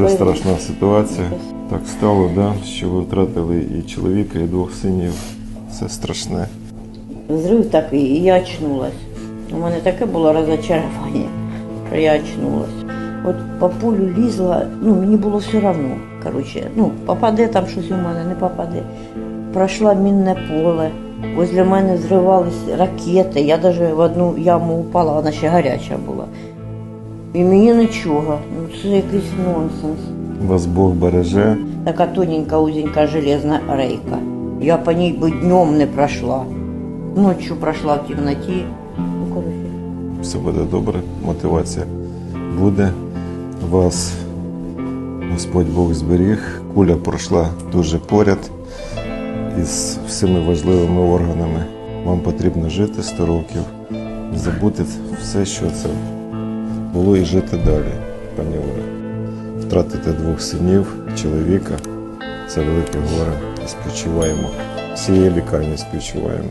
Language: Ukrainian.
Дуже страшна ситуація. Так стало, да, що ви втратили і чоловіка, і двох синів. Це страшне. Взрив такий, і я очнулась. У мене таке було розочарування, що я очнулась. От по полю лізла, ну мені було все одно. Коротше, ну, попаде там щось у мене, не попаде. Пройшла мінне поле, возле мене зривались ракети. Я навіть в одну яму упала, вона ще гаряча була. І мені нічого. Ну це якийсь нонсенс. Вас Бог береже. Така тоненька, узенька железна рейка. Я по ній би днем не пройшла. Ночью пройшла в темноті. Ну, коротше. Все буде добре, мотивація буде. Вас Господь Бог зберіг. Куля пройшла дуже поряд із всіми важливими органами. Вам потрібно жити 100 років, забути все, що це було, і жити далі, пані Оля. Втратити двох синів, чоловіка це велике горе. Співчуваємо. Всієї лікарні співчуваємо.